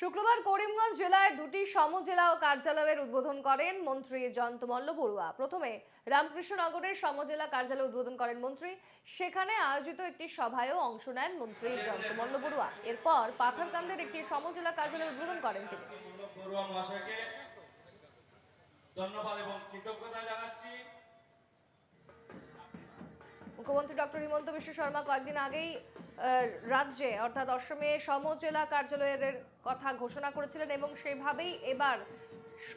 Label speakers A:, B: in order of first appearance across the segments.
A: শুক্রবার করিমগঞ্জ জেলায় দুটি সমজেলা ও কার্যালয়ের উদ্বোধন করেন মন্ত্রী জয়ন্তমল্ল বড়ুয়া। প্রথমে রামকৃষ্ণনগরের সমজেলা কার্যালয় উদ্বোধন করেন মন্ত্রী। সেখানে আয়োজিত একটি সভায়ও অংশ নেন মন্ত্রী জয়ন্তমল্ল বড়ুয়া। এরপর পাথারকান্দের একটি সমজেলা কার্যালয় উদ্বোধন করেন তিনি।
B: ধন্যবাদ এবং কৃতজ্ঞতা জানাচ্ছি।
A: মুখ্যমন্ত্রী ডক্টর হিমন্ত বিশ্ব শর্মা কয়েকদিন আগেই রাজ্যে, অর্থাৎ অসমে সমজেলা কার্যালয়ের কথা ঘোষণা করেছিলেন এবং সেভাবেই এবার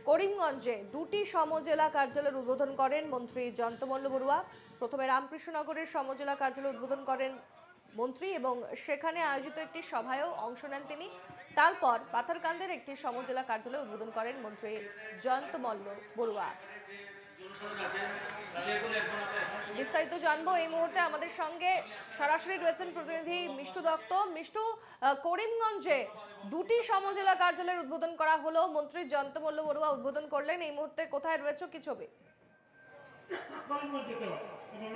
A: করিমগঞ্জে দুটি সমজেলা কার্যালয়ের উদ্বোধন করেন মন্ত্রী জয়ন্তমল্ল বড়ুয়া। প্রথমে রামকৃষ্ণনগরের সমজেলা কার্যালয় উদ্বোধন করেন মন্ত্রী এবং সেখানে আয়োজিত একটি সভায়ও অংশ নেন তিনি। তারপর পাথারকান্দের একটি সমজেলা কার্যালয় উদ্বোধন করেন মন্ত্রী জয়ন্তমল্ল বড়ুয়া। বিস্তারিত জানব। এই মুহূর্তে আমাদের সঙ্গে সরাসরি রয়েছেন প্রতিনিধি মিষ্টু দত্ত। মিষ্টু করিমগঞ্জে দুটি সমজেলা কার্যালয়ের উদ্বোধন করা হলো। মন্ত্রী জয়ন্ত বড়ুয়া উদ্বোধন করলেন। এই মুহূর্তে কোথায় রয়েছে কি ছবি?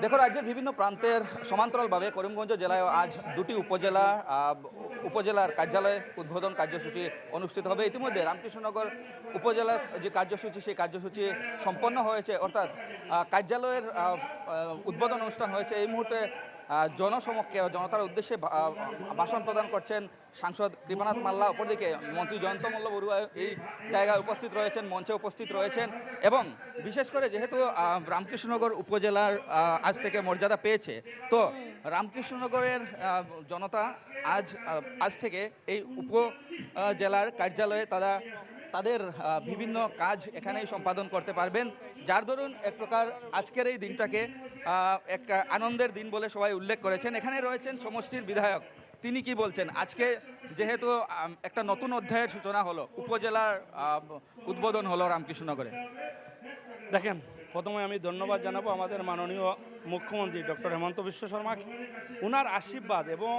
C: দেখো, রাজ্যের বিভিন্ন প্রান্তের সমান্তরালভাবে করিমগঞ্জ জেলায় আজ দুটি উপজেলা উপজেলার কার্যালয়ে উদ্বোধন কার্যসূচি অনুষ্ঠিত হবে। ইতিমধ্যে রামকৃষ্ণনগর উপজেলার যে কার্যসূচি, সেই কার্যসূচি সম্পন্ন হয়েছে। অর্থাৎ কার্যালয়ের উদ্বোধন অনুষ্ঠান হয়েছে। এই মুহূর্তে জনসমক্ষে জনতার উদ্দেশ্যে ভাষণ প্রদান করছেন সাংসদ কৃপানাথ মাল্লা, অপরদিকে মন্ত্রী জয়ন্ত মল্ল বড়ুয়া এই জায়গায় উপস্থিত রয়েছেন, মঞ্চে উপস্থিত রয়েছেন এবং বিশেষ করে যেহেতু রামকৃষ্ণনগর উপজেলার আজ থেকে মর্যাদা পেয়েছে, তো রামকৃষ্ণনগরের জনতা আজ আজ থেকে এই উপজেলার কার্যালয়ে তারা তাদের বিভিন্ন কাজ এখানেই সম্পাদন করতে পারবেন। যার দরুন এক প্রকার আজকের এই দিনটাকে এক আনন্দের দিন বলে সবাই উল্লেখ করেছেন। এখানে রয়েছেন সমষ্টির বিধায়ক। তিনি কি বলছেন? আজকে যেহেতু একটা নতুন অধ্যায়ের সূচনা হলো, উপজেলার উদ্বোধন হলো রামকৃষ্ণনগরে।
D: দেখেন, প্রথমে আমি ধন্যবাদ জানাব আমাদের মাননীয় মুখ্যমন্ত্রী ডক্টর হেমন্ত বিশ্ব শর্মাকে। উনার আশীর্বাদ এবং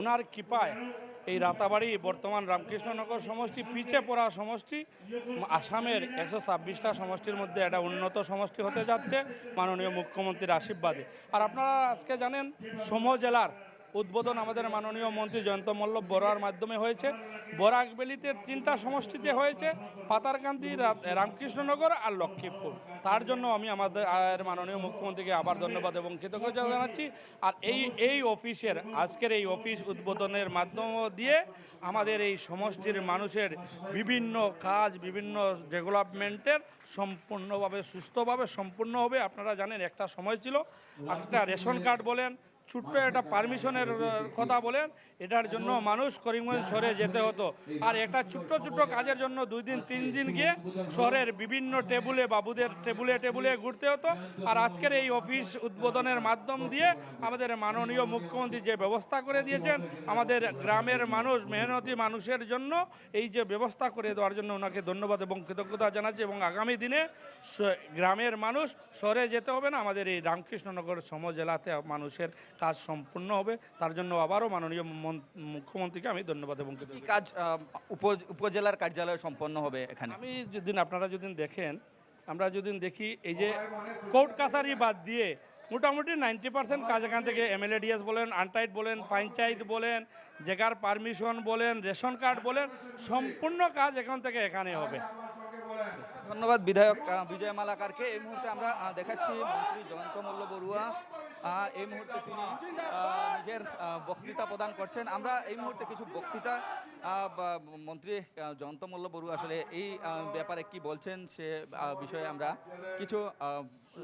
D: উনার কৃপায় এই রাতাবাড়ি, বর্তমান রামকৃষ্ণনগর সমষ্টি, পিছে পড়া সমষ্টি, আসামের একশো ছাব্বিশটা সমষ্টির মধ্যে একটা উন্নত সমষ্টি হতে যাচ্ছে, মাননীয় মুখ্যমন্ত্রীর আশীর্বাদে। আর আপনারা আজকে জানেন সম জেলার উদ্বোধন আমাদের মাননীয় মন্ত্রী জয়ন্ত মল্ল বড়ার মাধ্যমে হয়েছে। বরাকবেলিতে তিনটা সমষ্টিতে হয়েছে, পাতারকান্দি রামকৃষ্ণনগর আর লক্ষ্মীপুর। তার জন্য আমি আমাদের মাননীয় মুখ্যমন্ত্রীকে আবার ধন্যবাদ এবং কৃতজ্ঞতা জানাচ্ছি। আর এই এই অফিসের, আজকের এই অফিস উদ্বোধনের মাধ্যম দিয়ে আমাদের এই সমষ্টির মানুষের বিভিন্ন কাজ, বিভিন্ন ডেভেলপমেন্টের সম্পূর্ণভাবে, সুস্থভাবে সম্পূর্ণ হবে। আপনারা জানেন একটা সময় ছিল, একটা রেশন কার্ড বলেন ছোট্ট একটা পারমিশনের কথা বলেন, এটার জন্য মানুষ করিমগঞ্জ শহরে যেতে হতো। আর একটা ছোট্ট ছোট্ট কাজের জন্য দুই দিন, তিন দিন গিয়ে শহরের বিভিন্ন টেবুলে, বাবুদের টেবুলে টেবুলে ঘুরতে হতো। আর আজকের এই অফিস উদ্বোধনের মাধ্যম দিয়ে আমাদের মাননীয় মুখ্যমন্ত্রী যে ব্যবস্থা করে দিয়েছেন, আমাদের গ্রামের মানুষ, মেহনতি মানুষের জন্য এই যে ব্যবস্থা করে দেওয়ার জন্য ওনাকে ধন্যবাদ এবং কৃতজ্ঞতা জানাচ্ছি এবং আগামী দিনে গ্রামের মানুষ শহরে যেতে হবে না, আমাদের এই রামকৃষ্ণনগর সমজেলাতে মানুষের কাজ সম্পূর্ণ হবে। তার জন্য আবারও মাননীয় মুখ্যমন্ত্রীকে আমি ধন্যবাদ এবং
C: কি কাজ উপজেলার কার্যালয়ে সম্পন্ন হবে এখানে?
D: আমি যদি আপনারা যদি দেখেন আমরা যদি দেখি এই যে কোর্ট কাছারি বাদ দিয়ে মোটামুটি নাইনটি পার্সেন্ট কাজ এখান থেকে এমএলএডিএস বলেন আনটাইট বলেন পঞ্চায়েত বলেন জেগার পারমিশন বলেন রেশন কার্ড বলেন সম্পূর্ণ কাজ এখান থেকে এখানে হবে।
C: ধন্যবাদ বিধায়ক বিজয় মালাকারকে। এই মুহূর্তে আমরা দেখাচ্ছি মন্ত্রী জয়ন্ত মল্ল বড়ুয়া। এই মুহূর্তে তিনি নিজের বক্তৃতা প্রদান করছেন। আমরা এই মুহূর্তে কিছু বক্তৃতা মন্ত্রী জয়ন্ত মল্ল বড়ুয়া আসলে এই ব্যাপারে কি বলছেন সে বিষয়ে আমরা কিছু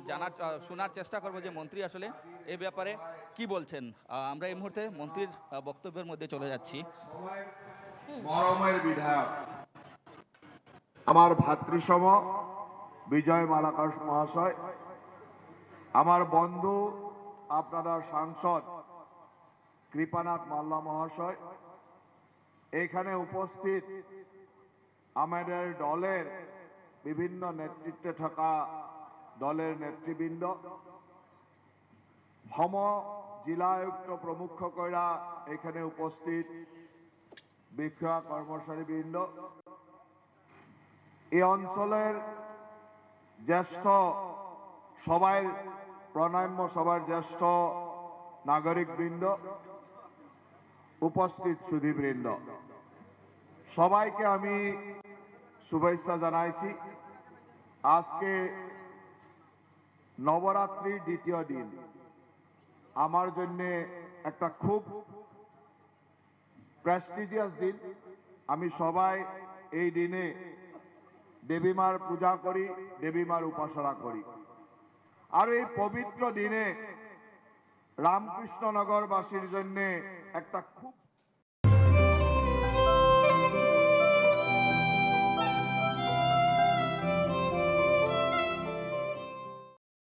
C: জানার শোনার চেষ্টা করব যে মন্ত্রী আসলে এই ব্যাপারে কি বলছেন। আমরা এই মুহূর্তে মন্ত্রীর বক্তব্যের মধ্যে চলে যাচ্ছি।
E: বিধায়ক। ভাতৃসম বিজয় মালাকাশ মহাশয়, আমার বন্ধু, আপনারা সাংসদ কৃপানাথ মাল্লা মহাশয়, এখানে উপস্থিত আমাদের দলের বিভিন্ন নেতৃত্বে থাকা দলের নেতৃবৃন্দ, ভম জিলায়ুক্ত প্রমুখ কইরা এখানে উপস্থিত বিষয়া কর্মচারীবৃন্দ এই অঞ্চলের জ্যেষ্ঠ সবাই প্রণাম্য সবার জ্যেষ্ঠ নাগরিকবৃন্দ, উপস্থিত সুধীবৃন্দ। সবাইকে আমি শুভেচ্ছা জানাইছি। আজকে নবরাত্রির দ্বিতীয় দিন। আমার জন্য একটা খুব প্রেস্টিজিয়াস দিন। আমি সবাই এই দিনে দেবীমার পূজা করি দেবীমার উপাসনা করি। আর এই পবিত্র দিনে রামকৃষ্ণনগরবাসীর জন্য একটা খুব